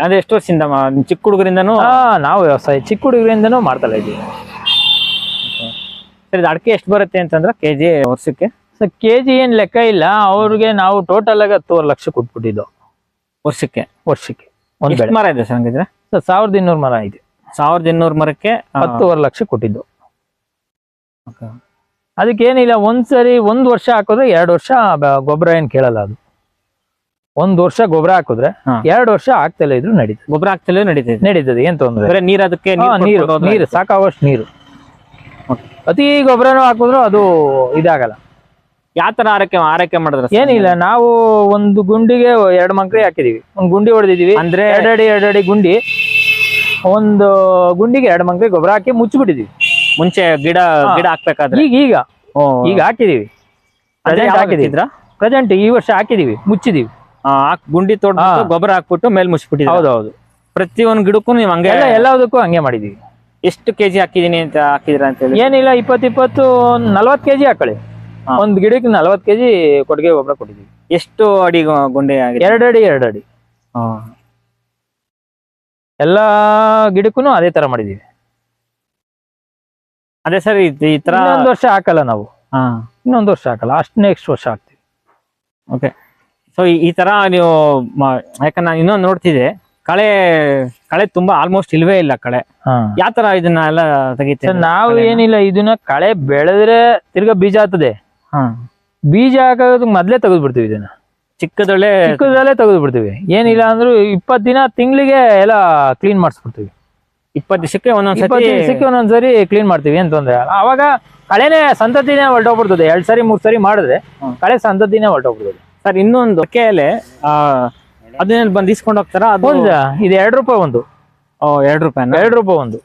B: ಅಂದ್ರೆ ಎಷ್ಟು ವರ್ಷದಿಂದ ಚಿಕ್ಕ ಹುಡುಗರಿಂದನೂ?
A: ನಾವು ವ್ಯವಸಾಯ ಚಿಕ್ಕ ಹುಡುಗರಿಂದನೂ ಮಾಡ್ತಾ ಇದ್ದೀವಿ.
B: ಸರಿ ಅಡಕೆ ಎಷ್ಟು ಬರುತ್ತೆ ಅಂತಂದ್ರೆ ಕೆಜಿ ವರ್ಷಕ್ಕೆ?
A: ಸೊ ಕೆ ಜಿ ಏನ್ ಲೆಕ್ಕ ಇಲ್ಲ. ಅವ್ರಿಗೆ ನಾವು ಟೋಟಲ್ ಆಗಿ ಹತ್ತುವರೆ ಲಕ್ಷ ಕೊಟ್ಬಿಟ್ಟಿದ್ದು.
B: ವರ್ಷಕ್ಕೆ?
A: ವರ್ಷಕ್ಕೆ. ಒಂದು ಬೆಳೆ.
B: ಮರ ಇದೆ ಸರ್ ಹಂಗಿದ್ರೆ?
A: ಸರ್ ಸಾವಿರದ ಇನ್ನೂರು ಮರ ಇದೆ.
B: ಸಾವಿರದ ಇನ್ನೂರು ಮರಕ್ಕೆ
A: ಹತ್ತುವರೆ ಲಕ್ಷ ಕೊಟ್ಟಿದ್ದು. ಅದಕ್ಕೇನಿಲ್ಲ ಒಂದ್ಸರಿ ಒಂದ್ ವರ್ಷ ಹಾಕಿದ್ರೆ ಎರಡು ವರ್ಷ ಗೊಬ್ಬರ ಏನ್ ಕೇಳಲ್ಲ ಅದು. ಒಂದ್ ವರ್ಷ ಗೊಬ್ಬರ ಹಾಕಿದ್ರೆ. ಎರಡು ವರ್ಷ ಆಗ್ತಲೇ ಇದ್ರು ನಡೀತದೆ.
B: ಗೊಬ್ಬರ ಹಾಕ್ತಲೇ ನಡೀತೈತೆ.
A: ನಡೀತದೆ ಏನ್ ತೊಂದರೆ
B: ಅಂದ್ರೆ ನೀರ್ ಅದಕ್ಕೆ ನೀರ್
A: ನೀರು ಸಾಕಾಗುವಷ್ಟು ನೀರು. ಅತಿ ಗೊಬ್ಬರನೂ ಹಾಕಿದ್ರು ಅದು ಇದಾಗಲ್ಲ.
B: ಯಾವ ತರ ಆರೈಕೆ ಆರೈಕೆ ಮಾಡಿದ್ರೆ
A: ಏನಿಲ್ಲ ನಾವು ಒಂದು ಗುಂಡಿಗೆ ಎರಡು ಮಂಕ್ರಿ ಹಾಕಿದೀವಿ. ಒಂದು ಗುಂಡಿ ಹೊಡೆದಿದೀವಿ
B: ಅಂದ್ರೆ
A: ಎರಡಡಿ ಎರಡಡಿ ಗುಂಡಿ. ಒಂದು ಗುಂಡಿಗೆ ಎರಡು ಮಂಕ್ರಿ ಗೊಬ್ಬರ ಹಾಕಿ ಮುಚ್ಚಿಬಿಟ್ಟಿದೀವಿ.
B: ಮುಂಚೆ ಗಿಡ ಗಿಡ ಹಾಕ್ಬೇಕಾದ್ರೆ?
A: ಈಗ ಈಗ. ಈಗ ಹಾಕಿದೀವಿ.
B: ಯಾವಾಗ
A: ಪ್ರೆಸೆಂಟ್ ಈ ವರ್ಷ ಹಾಕಿದೀವಿ. ಮುಚ್ಚಿದೀವಿ.
B: ಆ, ಗುಂಡಿ
A: ತೋಟ.
B: ಗೊಬ್ಬರ ಹಾಕ್ಬಿಟ್ಟು ಮೇಲ್ ಮುಚ್ಚಿಬಿಟ್ಟಿದ್ವಿ
A: ಹೌದೌದು.
B: ಪ್ರತಿ ಒಂದ್ ಗಿಡಕ್ಕೂ ನೀವು ಹಂಗೆ
A: ಎಲ್ಲ ಎಲ್ಲದಕ್ಕೂ ಹಂಗೆ ಮಾಡಿದೀವಿ.
B: ಎಷ್ಟು ಕೆಜಿ ಹಾಕಿದೀನಿ ಅಂತ ಹಾಕಿದ್ರ ಅಂತ ಹೇಳಿ?
A: ಏನಿಲ್ಲ ಇಪ್ಪತ್ತು ಇಪ್ಪತ್ತು ನಲ್ವತ್ತು ಕೆಜಿ ಹಾಕೊಳ್ಳಿ. ಒಂದ್ ಗಿಡಕ್ಕೆ ನಲವತ್ ಕೆಜಿ ಕೊಟ್ಟಿಗೆ ಗೊಬ್ಬರ ಕೊಟ್ಟಿದ್ದೀವಿ.
B: ಎಷ್ಟು ಅಡಿ ಗುಂಡೆ ಗುಂಡಿ ಆಗಿದೆ?
A: ಎರಡು ಅಡಿ ಎರಡು ಅಡಿ. ಎಲ್ಲಾ ಗಿಡಕ್ಕೂ ಅದೇ ತರ ಮಾಡಿದೀವಿ
B: ಅದೇ ಸರ್ ಈ ತರ
A: ಇನ್ನೊಂದು ವರ್ಷ ಹಾಕಲ್ಲ ನಾವು. ಇನ್ನೊಂದು ವರ್ಷ ಹಾಕಲ್ಲ ಅಷ್ಟು ನೆಕ್ಸ್ಟ್ ವರ್ಷ ಹಾಕ್ತಿವಿ.
B: ಓಕೆ ಸೊ ಈ ತರ ನೀವು ಮ- ಯಾಕಂದ್ರೆ ನಾನು ಇನ್ನೊಂದು ನೋಡ್ತಿದ್ದೆ ಕಳೆ ಕಳೆ ತುಂಬಾ ಆಲ್ಮೋಸ್ಟ್ ಇಲ್ವೇ ಇಲ್ಲ ಕಳೆ.
A: ಹಾ.
B: ಯಾವ ತರ ಇದನ್ನ ಎಲ್ಲ ತೆಗಿತೀವಿ
A: ಸರ್, ನಾವು ಏನಿಲ್ಲ ಇದನ್ನ ಕಳೆ ಬೆಳೆದ್ರೆ ತಿರ್ಗಾ ಬೀಜ ಆಗ್ತದೆ.
B: ಹಾ.
A: ಬೀಜ ಹಾಕೋದಕ್ಕೆ ಮೊದ್ಲೇ ತೆಗೆದು ಬಿಡ್ತೀವಿ ಇದನ್ನ.
B: ಚಿಕ್ಕದಲ್ಲೇ
A: ಚಿಕ್ಕದಲ್ಲೇ ತೆಗೆದು ಬಿಡ್ತೀವಿ ಏನಿಲ್ಲ ಅಂದ್ರೂ ಇಪ್ಪತ್ತು ದಿನ ತಿಂಗಳಿಗೆ ಎಲ್ಲ ಕ್ಲೀನ್ ಮಾಡಿಸ್ಬಿಡ್ತೀವಿ.
B: ಇಪ್ಪತ್ತು ದಿವಸಕ್ಕೆ ಒಂದೊಂದ್
A: ಇಪ್ಪತ್ತು ದಿವಸಕ್ಕೆ ಒಂದೊಂದ್ಸರಿ ಕ್ಲೀನ್ ಮಾಡ್ತೀವಿ ಏನ್ ತೊಂದ್ರೆ. ಅವಾಗ ಕಳೆನೆ ಸಂತತಿನೇ ಹೊರಟೋಗ್ಬಿಡ್ತದೆ. ಎರಡ್ ಸರಿ ಮೂರ್ ಸರಿ ಮಾಡಿದ್ರೆ. ಕಳೆ ಸಂತತಿನೇ ಹೊರಟೋಗ್ಬಿಡ್ತದೆ.
B: ಸರ್ ಇನ್ನೊಂದು ಕೆಲೆ ಆ ಅದನ್ನ ಬಂದು ಇಸ್ಕೊಂಡು ಹೋಗ್ತಾರ?
A: ಒಂದು ಇದು ಎರಡು ರೂಪಾಯಿ ಒಂದು.
B: ಓ, ಎರಡು ರೂಪಾಯಿ
A: ಎರಡು ರೂಪಾಯಿ ಒಂದು.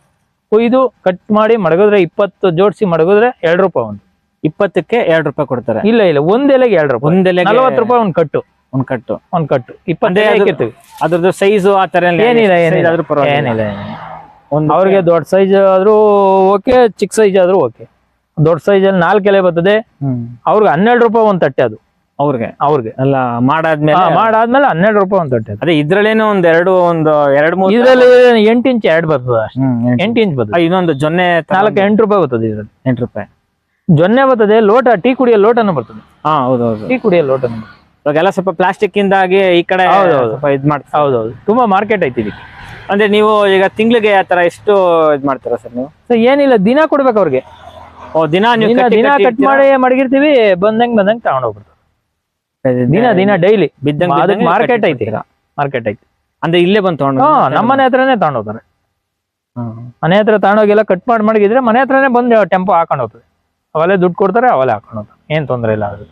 A: ಇದು ಕಟ್ ಮಾಡಿ ಮಡಗಿದ್ರೆ ಇಪ್ಪತ್ತು ಜೋಡಿಸಿ ಮಡಗಿದ್ರೆ ಎರಡು ರೂಪಾಯಿ ಒಂದು.
B: ಇಪ್ಪತ್ತಕ್ಕೆ ಎರಡು ರೂಪಾಯಿ ಕೊಡ್ತಾರೆ.
A: ಇಲ್ಲ ಇಲ್ಲ ಒಂದ್ ಎಲೆಗೆ ಎರಡು ರೂಪಾಯಿ.
B: ಒಂದೆಲೆಗೆ
A: ನಲವತ್ತು ರೂಪಾಯಿ ಒಂದ್ ಕಟ್ಟು.
B: ಒಂದ್ ಕಟ್ಟು.
A: ಒಂದ್ ಕಟ್ಟು. ಇಪ್ಪತ್ತು ಹಾಕಿರ್ತೀವಿ.
B: ಅದ್ರದ್ದು ಸೈಜು ಆ ತರ
A: ಏನಿಲ್ಲ. ಏನಿಲ್ಲ
B: ಪರವಾಗಿಲ್ಲ.
A: ಏನಿಲ್ಲ ಏನಿಲ್ಲ.
B: ಒಂದು
A: ಅವ್ರಿಗೆ ದೊಡ್ಡ ಸೈಜ್ ಆದ್ರೂ ಓಕೆ ಚಿಕ್ಕ ಸೈಜ್ ಆದ್ರೂ ಓಕೆ ದೊಡ್ಡ ಸೈಜ್ ಅಲ್ಲಿ ನಾಲ್ಕು ಎಲೆ ಬರ್ತದೆ. ಅವ್ರಿಗೆ ಹನ್ನೆರಡು ರೂಪಾಯಿ ಒಂದ್ ತಟ್ಟೆ ಅದು.
B: ಅವ್ರಿಗೆ?
A: ಅವ್ರಿಗೆ.
B: ಅಲ್ಲ ಮಾಡಾದ್ಮೇಲೆ
A: ಮಾಡಾದ್ಮೇಲೆ ಹನ್ನೆರಡು ರೂಪಾಯಿ ಒಂದ್ ತಟ್ಟೆ ಅದು.
B: ಇದ್ರಲ್ಲೇನೋ ಒಂದ್ ಎರಡು ಒಂದು ಎರಡು ಮೂರು
A: ಇದ್ರಲ್ಲಿ ಎಂಟು ಇಂಚ್ ಎರಡು ಬರ್ತದೆ
B: ಎಂಟು.
A: ಇಂಚ್ ಬರ್ತದೆ.
B: ಇನ್ನೊಂದು ಜೊನ್ನೆ
A: ನಾಲ್ಕು ಎಂಟು ರೂಪಾಯಿ ಬರ್ತದೆ ಇದ್ರಲ್ಲಿ.
B: ಎಂಟು ರೂಪಾಯಿ.
A: ಜೊನ್ನೆ ಬರ್ತದೆ ಲೋಟ ಟೀ ಕುಡಿಯೋ ಲೋಟನು ಬರ್ತದೆ.
B: ಹಾ ಹೌದು ಹೌದು.
A: ಟೀ ಕುಡಿಯೋ ಲೋಟನು.
B: ಇವಾಗೆಲ್ಲ ಸ್ವಲ್ಪ ಪ್ಲಾಸ್ಟಿಕ್ ಇಂದಾಗಿ ಈ ಕಡೆ. ಸ್ವಲ್ಪ ಇದ್ ಮಾಡ್ತಾರೆ
A: ಹೌದೌದು. ತುಂಬಾ ಮಾರ್ಕೆಟ್ ಐತಿ ಇದಕ್ಕೆ.
B: ಅಂದ್ರೆ ನೀವು ಈಗ ತಿಂಗಳಿಗೆ ಆ ತರ ಎಷ್ಟು ಇದ್ ಮಾಡ್ತೀರಾ ಸರ್ ನೀವು?
A: ಸೊ ಏನಿಲ್ಲ ದಿನ ಕೊಡ್ಬೇಕು ಅವ್ರಿಗೆ.
B: ಓ ದಿನ ನೀವು
A: ದಿನ ದಿನ ಕಟ್ ಮಾಡಿ ಮಡಗಿರ್ತೀವಿ ಬಂದಂಗ್ ಬಂದಂಗ್ ತಗೊಂಡ್ ಹೋಗ್ಬಿಡ್ತಾರೆ? ದಿನ ದಿನ ಡೈಲಿ
B: ಬಿದ್ದಂಗ್
A: ಅದಕ್ಕೆ ಮಾರ್ಕೆಟ್ ಐತಿ? ಮಾರ್ಕೆಟ್ ಐತಿ.
B: ಅಂದ್ರೆ ಇಲ್ಲೇ ಬಂದು ತಗೊಂಡು
A: ನಮ್ ನಮ್ಮನೆ ಹತ್ರನೇ ತಗೊಂಡ್ ಹೋಗ್ತಾರೆ.
B: ಹ್ಮ್.
A: ಮನೆ ಹತ್ರ ತಗೊಂಡೋಗೆಲ್ಲ ಕಟ್ ಮಾಡಿ ಮಡಗಿದ್ರೆ ಮನೆ ಹತ್ರನೇ ಬಂದು ಟೆಂಪೋ ಹಾಕೊಂಡು ಹೋಗ್ತದೆ. ಅವಲೇ ದುಡ್ಡು ಕೊಡ್ತಾರೆ ಅವಲೇ ಹಾಕೊಳೋದು. ಏನು ತೊಂದ್ರೆ ಇಲ್ಲ ಅದು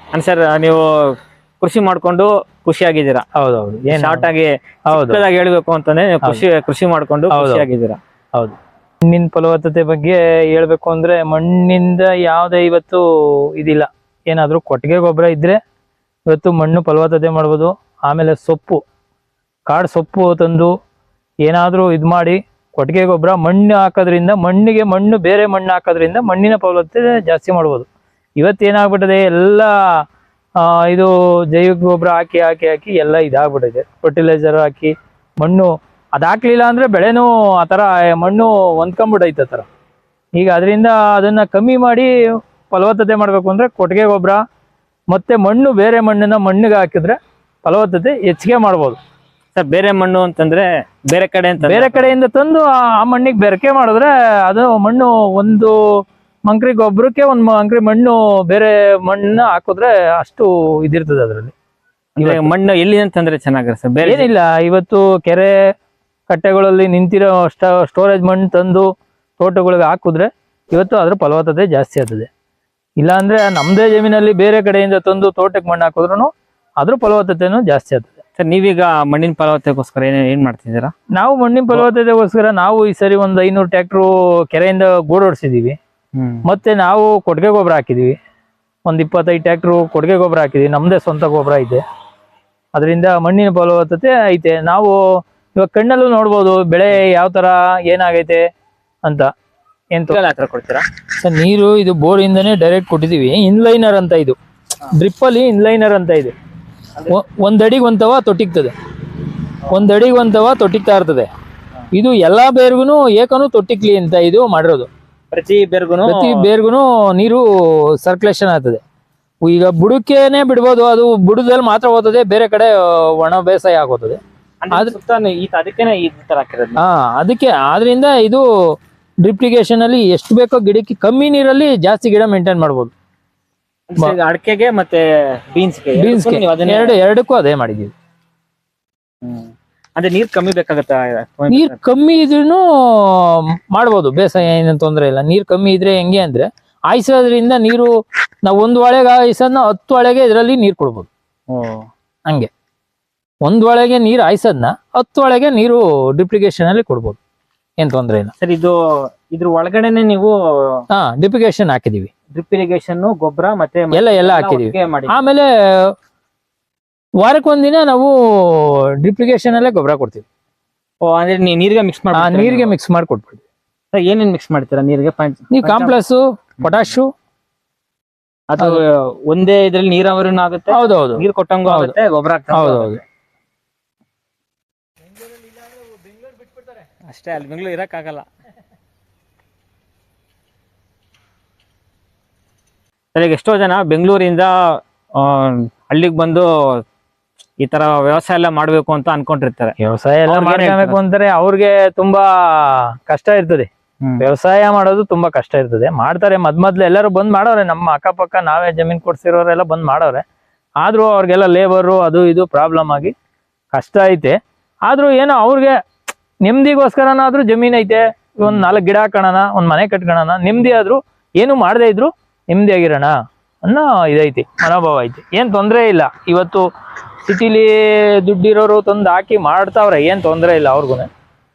B: ಅಂದ್ರೆ ಸರ್ ನೀವು ಕೃಷಿ ಮಾಡ್ಕೊಂಡು ಖುಷಿಯಾಗಿದ್ದೀರಾ
A: ಹೌದೌದು. ಏನ್
B: ಶಾರ್ಟ್ ಆಗಿ
A: ಹೌದು.
B: ಚಿಕ್ಕದಾಗಿ ಹೇಳ್ಬೇಕು ಅಂತಂದ್ರೆ ನೀವು ಕೃಷಿ ಕೃಷಿ ಮಾಡ್ಕೊಂಡು
A: ಹೌದು.
B: ಖುಷಿಯಾಗಿದ್ದೀರಾ
A: ಹೌದು. ಮಣ್ಣಿನ ಫಲವತ್ತತೆ ಬಗ್ಗೆ ಹೇಳ್ಬೇಕು ಅಂದ್ರೆ ಮಣ್ಣಿಂದ ಯಾವುದೇ ಇವತ್ತು ಇದಿಲ್ಲ. ಏನಾದ್ರೂ ಕೊಟ್ಟಿಗೆ ಗೊಬ್ಬರ ಇದ್ರೆ ಇವತ್ತು ಮಣ್ಣು ಫಲವತ್ತತೆ ಮಾಡ್ಬೋದು. ಆಮೇಲೆ ಸೊಪ್ಪು ಕಾಡು ಸೊಪ್ಪು ತಂದು ಏನಾದ್ರೂ ಇದು ಮಾಡಿ ಕೊಟ್ಟಿಗೆ ಗೊಬ್ಬರ, ಮಣ್ಣು ಹಾಕೋದ್ರಿಂದ, ಮಣ್ಣಿಗೆ ಮಣ್ಣು, ಬೇರೆ ಮಣ್ಣು ಹಾಕೋದ್ರಿಂದ ಮಣ್ಣಿನ ಫಲವತ್ತತೆ ಜಾಸ್ತಿ ಮಾಡ್ಬೋದು. ಇವತ್ತೇನಾಗ್ಬಿಟ್ಟಿದೆ ಎಲ್ಲ ಇದು ಜೈವಿಕ ಗೊಬ್ಬರ ಹಾಕಿ ಹಾಕಿ ಹಾಕಿ ಎಲ್ಲ ಇದಾಗ್ಬಿಟ್ಟಿದೆ. ಫರ್ಟಿಲೈಸರ್ ಹಾಕಿ, ಮಣ್ಣು, ಅದು ಹಾಕ್ಲಿಲ್ಲ ಅಂದ್ರೆ ಬೆಳೆನೂ ಆ ಥರ, ಮಣ್ಣು ಹೊಂದ್ಕೊಂಬಿಟ್ಟೈತೆ ಆ ಥರ. ಈಗ ಅದರಿಂದ ಅದನ್ನ ಕಮ್ಮಿ ಮಾಡಿ ಫಲವತ್ತತೆ ಮಾಡಬೇಕು ಅಂದ್ರೆ ಕೊಟ್ಟಿಗೆ ಗೊಬ್ಬರ, ಮತ್ತೆ ಮಣ್ಣು, ಬೇರೆ ಮಣ್ಣನ್ನ ಮಣ್ಣಿಗೆ ಹಾಕಿದ್ರೆ ಫಲವತ್ತತೆ ಹೆಚ್ಚಿಗೆ ಮಾಡ್ಬೋದು.
B: ಸರ್ ಬೇರೆ ಮಣ್ಣು ಅಂತಂದ್ರೆ ಬೇರೆ ಕಡೆ ಅಂತ
A: ಬೇರೆ ಕಡೆಯಿಂದ ತಂದು ಆ ಮಣ್ಣಿಗೆ ಬೆರಕೆ ಮಾಡಿದ್ರೆ ಅದು ಮಣ್ಣು ಒಂದು ಮಂಕ್ರಿ ಗೊಬ್ಬರಕ್ಕೆ ಒಂದು ಮಂಕ್ರಿ ಮಣ್ಣು ಬೇರೆ ಮಣ್ಣ ಹಾಕಿದ್ರೆ ಅಷ್ಟು ಇದಿರ್ತದೆ ಅದರಲ್ಲಿ.
B: ಅಂದ್ರೆ ಮಣ್ಣು ಎಲ್ಲಿ ಅಂತಂದ್ರೆ ಚೆನ್ನಾಗಿರ ಸರ್? ಬೇರೆ
A: ಏನಿಲ್ಲ ಇವತ್ತು ಕೆರೆ ಕಟ್ಟೆಗಳಲ್ಲಿ ನಿಂತಿರೋ ಸ್ಟೋರೇಜ್ ಮಣ್ಣು ತಂದು ತೋಟಗಳಿಗೆ ಹಾಕಿದ್ರೆ ಇವತ್ತು ಅದ್ರ ಫಲವತ್ತತೆ ಜಾಸ್ತಿ ಆಗ್ತದೆ. ಇಲ್ಲಾಂದ್ರೆ ನಮ್ದೇ ಜಮೀನಲ್ಲಿ ಬೇರೆ ಕಡೆಯಿಂದ ತಂದು ತೋಟಕ್ಕೆ ಮಣ್ಣು ಹಾಕಿದ್ರು ಅದ್ರ ಫಲವತ್ತತೆನೂ ಜಾಸ್ತಿ ಆಗ್ತದೆ.
B: ಸರ್ ನೀವೀಗ ಮಣ್ಣಿನ ಫಲವತ್ತತೆಗೋಸ್ಕರ ಏನ್ ಏನ್ ಮಾಡ್ತಿದ್ದೀರಾ?
A: ನಾವು ಮಣ್ಣಿನ ಫಲವತ್ತತೆಗೋಸ್ಕರ ನಾವು ಈ ಸರಿ ಒಂದು ಐನೂರು ಟ್ಯಾಕ್ಟ್ರು ಕೆರೆಯಿಂದ ಗೋಡ್
B: ಹ್ಮ್.
A: ಮತ್ತೆ ನಾವು ಕೊಡುಗೆ ಗೊಬ್ಬರ ಹಾಕಿದೀವಿ. ಒಂದು ಇಪ್ಪತ್ತೈದು ಟ್ಯಾಕ್ಟ್ರು ಕೊಡುಗೆ ಗೊಬ್ಬರ ಹಾಕಿದೀವಿ. ನಮ್ದೇ ಸ್ವಂತ ಗೊಬ್ಬರ ಐತೆ. ಅದರಿಂದ ಮಣ್ಣಿನ ಫಲವತ್ತತೆ ಐತೆ. ನಾವು ಇವಾಗ ಕಣ್ಣಲ್ಲೂ ನೋಡ್ಬೋದು ಬೆಳೆ ಯಾವ ತರ ಏನಾಗೈತೆ ಅಂತ. ಏನ್
B: ಹತ್ರ ಕೊಡ್ತೀರಾ?
A: ಸರ್ ನೀರು ಇದು ಬೋರಿಂದನೇ ಡೈರೆಕ್ಟ್ ಕೊಟ್ಟಿದೀವಿ. ಇನ್ಲೈನರ್ ಅಂತ ಇದು. ಡ್ರಿಪ್ಪಲ್ಲಿ ಇನ್ಲೈನರ್ ಅಂತ ಇದೆ. ಒಂದ್ ಅಡಿಗೆ ಒಂತವ ತೊಟ್ಟಿಗ್ತದೆ ಒಂದ್ ಅಡಿಗೆ ತೊಟ್ಟಿಗ್ತಾ ಇರ್ತದೆ. ಇದು ಎಲ್ಲಾ ಬೇರ್ಗುನು ಏಕನು ತೊಟ್ಟಿಕ್ಲಿ ಅಂತ ಇದು ಮಾಡಿರೋದು.
B: ಪ್ರತಿ ಬೇರ್ಗುನು
A: ಪ್ರತಿ ಬೇರ್ಗುನು ನೀರು ಸರ್ಕ್ಯುಲೇಷನ್ ಆಗ್ತದೆ. ಈಗ ಬುಡಕ್ಕೇನೆ ಬಿಡ್ಬೋದು ಅದು ಬುಡದಲ್ಲಿ ಮಾತ್ರ ಹೋಗ್ತದೆ ಬೇರೆ ಕಡೆ ಒಣ ಬೇಸಾಯ ಆಗೋತದೆ ಹಾ ಅದಕ್ಕೆ ಆದ್ರಿಂದ ಇದು ಡ್ರಿಪ್ಲಿಗೇಷನ್ ಅಲ್ಲಿ ಎಷ್ಟು ಬೇಕೋ ಗಿಡಕ್ಕೆ ಕಮ್ಮಿ ನೀರಲ್ಲಿ ಜಾಸ್ತಿ ಗಿಡ ಮೇಂಟೈನ್ ಮಾಡ್ಬೋದು.
B: ಅಡಕೆಗೆ ಮತ್ತೆ ಬೀನ್ಸ್ಗೆ.
A: ಬೀನ್ಸ್ಗೆ.
B: ನೀವು ಅದನ್ನೇ.
A: ಎರಡು ಎರಡಕ್ಕೂ ಅದೇ ಮಾಡಿದೀವಿ
B: ಹ್ಮ್. ಅಂದ್ರೆ ನೀರ್ ಕಮ್ಮಿ ಬೇಕಾಗತ್ತಾ?
A: ನೀರ್ ಕಮ್ಮಿ ಇದ್ರೂ ಮಾಡ್ಬೋದು ಬೇಸಾಯ ಏನು ತೊಂದರೆ ಇಲ್ಲ. ನೀರ್ ಕಮ್ಮಿ ಇದ್ರೆ ಹೆಂಗೆ ಅಂದ್ರೆ ಆಯ್ಸೋದ್ರಿಂದ ನೀರು ನಾವು ಒಂದು ಒಳಗೆ ಆಯ್ಸೋದ್ನ ಹತ್ತು ಒಳಗೆ ಇದರಲ್ಲಿ ನೀರ್ ಕೊಡ್ಬೋದು. ಹಂಗೆ. ಒಂದ್ ಒಳಗೆ ನೀರು ಆಯ್ಸೋದ್ನ ಹತ್ತು ಒಳಗೆ ನೀರು ಡಿಪ್ಲಿಕೇಶನ್ ಅಲ್ಲಿ ಕೊಡ್ಬೋದು. ಏನ್ ತೊಂದರೆ ಇಲ್ಲ.
B: ಸರ್ ಇದು ಇದ್ರ ಒಳಗಡೆನೆ ನೀವು
A: ಹಾ ಡಿಪ್ಲಿಕೇಶನ್ ಹಾಕಿದೀವಿ
B: ಡ್ರಿಪ್ ಇರಿಗೇಷನ್ ಗೊಬ್ಬರ ಮತ್ತೆ
A: ಎಲ್ಲ ಎಲ್ಲ ಹಾಕಿದೀವಿ.
B: ಮಾಡಿ
A: ಆಮೇಲೆ ವಾರಕ್ಕೊಂದಿನ ನಾವು ಡ್ರಿಪ್ಲಿಕೇಶನ್ ಅಲ್ಲೇ ಗೊಬ್ಬರ ಕೊಡ್ತೀವಿ.
B: ಓ ಅಂದ್ರೆ ನೀರಿಗೆ ಮಿಕ್ಸ್ ಮಾಡಿ
A: ನೀರಿಗೆ ಮಿಕ್ಸ್ ಮಾಡಿ ಕೊಟ್ಬಿಡ್ತೀವಿ
B: ಏನೇನ್ ಮಿಕ್ಸ್ ಮಾಡ್ತೀರಾ ನೀರಿಗೆ? ಪಂಚ
A: ನೀವು ಕಾಂಪ್ಲೆಕ್ಸ್ ಪೊಟ್ಯಾಶು
B: ಅದು ಒಂದೇ ಇದ್ರಲ್ಲಿ ನೀರಾವರಿನೂ ಆಗುತ್ತೆ?
A: ಹೌದೌದು
B: ನೀರ್ ಕೊಟ್ಟಂಗೂ
A: ಹೌದು.
B: ಆಗುತ್ತೆ ಗೊಬ್ಬರ
A: ಹೌದೌದು
B: ಅಷ್ಟೇ ಅಲ್ಲಿ ಬೆಂಗಳೂರು ಇರಕ್ ಈಗ ಎಷ್ಟೋ ಜನ ಬೆಂಗಳೂರಿಂದ ಹಳ್ಳಿಗೆ ಬಂದು ಈ ತರ ವ್ಯವಸಾಯ ಎಲ್ಲ ಮಾಡ್ಬೇಕು ಅಂತ ಅನ್ಕೊಂಡಿರ್ತಾರೆ.
A: ವ್ಯವಸಾಯ ಎಲ್ಲ ಮಾಡ್ಬೇಕು ಅಂತಾರೆ ಅವ್ರಿಗೆ ತುಂಬಾ ಕಷ್ಟ ಇರ್ತದೆ. ವ್ಯವಸಾಯ ಮಾಡೋದು ತುಂಬಾ ಕಷ್ಟ ಇರ್ತದೆ. ಮಾಡ್ತಾರೆ ಮದ್ ಮೊದ್ಲು ಎಲ್ಲರೂ ಬಂದ್ ಮಾಡೋರೆ. ನಮ್ಮ ಅಕ್ಕಪಕ್ಕ ನಾವೇ ಜಮೀನ್ ಕೊಡ್ಸಿರೋರೆಲ್ಲ ಬಂದ್ ಮಾಡೋರೆ. ಆದ್ರೂ ಅವ್ರಿಗೆಲ್ಲ ಲೇಬರು ಅದು ಇದು ಪ್ರಾಬ್ಲಮ್ ಆಗಿ ಕಷ್ಟ ಐತೆ. ಆದ್ರೂ ಏನೋ ಅವ್ರಿಗೆ ನೆಮ್ಮದಿಗೋಸ್ಕರನಾದ್ರೂ ಜಮೀನ್ ಐತೆ. ಒಂದ್ ನಾಲ್ಕು ಗಿಡ ಹಾಕೋಣ ಒಂದ್ ಮನೆ ಕಟ್ಕೊಳ್ಳೋಣ ನೆಮ್ಮದಿ ಆದ್ರೂ ಏನು ಮಾಡದೇ ಇದ್ರು ನೆಮ್ಮದಿಯಾಗಿರೋಣ ಅನ್ನೋ ಇದೈತಿ, ಮನೋಭಾವ ಐತಿ. ಏನ್ ತೊಂದರೆ ಇಲ್ಲ. ಇವತ್ತು ಸಿಟಿಲಿ ದುಡ್ಡಿರೋರು ತಂದು ಹಾಕಿ ಮಾಡ್ತಾವ್ರೆ, ಏನ್ ತೊಂದರೆ ಇಲ್ಲ ಅವ್ರಿಗೂ